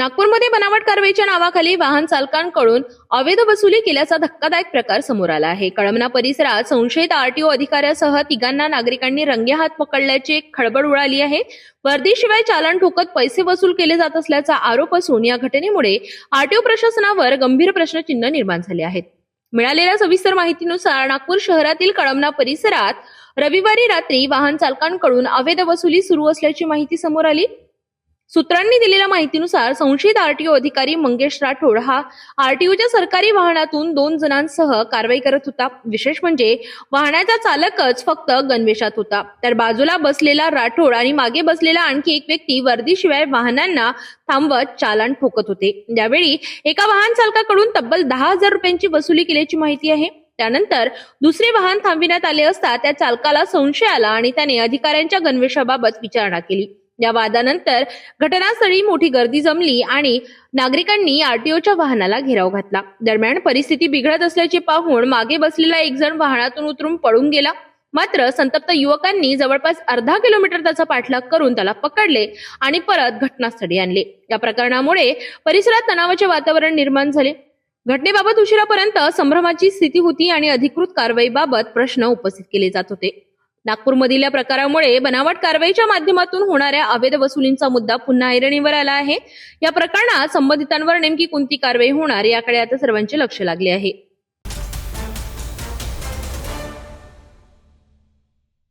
नागपूरमध्ये बनावट कारवाईच्या नावाखाली वाहन चालकांकडून अवैध वसुली केल्याचा धक्कादायक प्रकार समोर आला आहे. कळमना परिसरात संशयित आरटीओ अधिकाऱ्यासह तिघांना नागरिकांनी रंगेहात पकडल्याची एक खळबळ उडाली आहे. वर्दीशिवाय चालन ठोकत पैसे वसूल केले जात असल्याचा आरोप असून या घटनेमुळे आरटीओ प्रशासनावर गंभीर प्रश्नचिन्ह निर्माण झाले आहेत. मिळालेल्या सविस्तर माहितीनुसार नागपूर शहरातील कळमना परिसरात रविवारी रात्री वाहन चालकांकडून अवैध वसुली सुरू असल्याची माहिती समोर आली. सूत्रांनी दिलेल्या माहितीनुसार संशयित आरटीओ अधिकारी मंगेश राठोड हा आरटीओच्या सरकारी वाहनातून दोन जणांसह कारवाई करत होता. विशेष म्हणजे वाहनाचा चालकच फक्त गणवेशात होता. तर बाजूला बसलेला राठोड आणि मागे बसलेला आणखी एक व्यक्ती वर्दीशिवाय वाहनांना थांबवत चालान ठोकत होते. यावेळी एका वाहन चालकाकडून तब्बल दहा हजार रुपयांची वसुली केल्याची माहिती आहे. त्यानंतर दुसरे वाहन थांबविण्यात आले असता त्या चालकाला संशय आला आणि त्याने अधिकाऱ्यांच्या गणवेशाबाबत विचारणा केली. या वादानंतर घटनास्थळी मोठी गर्दी जमली आणि नागरिकांनी आरटीओच्या वाहनाला घेराव घातला. दरम्यान परिस्थिती बिघडत असल्याचे पाहून मागे बसलेला एक जण वाहनातून उतरून पळून गेला. मात्र संतप्त युवकांनी जवळपास अर्धा किलोमीटर त्याचा पाठलाग करून त्याला पकडले आणि परत घटनास्थळी आणले. या प्रकरणामुळे परिसरात तणावाचे वातावरण निर्माण झाले. घटनेबाबत उशिरापर्यंत संभ्रमाची स्थिती होती आणि अधिकृत कारवाईबाबत प्रश्न उपस्थित केले जात होते. नागपूरमधील या प्रकारामुळे बनावट कारवाईच्या माध्यमातून होणाऱ्या अवैध वसुलींचा मुद्दा पुन्हा ऐरणीवर आला आहे. या प्रकरणात संबंधितांवर नेमकी कोणती कारवाई होणार याकडे आता सर्वांचे लक्ष लागले आहे.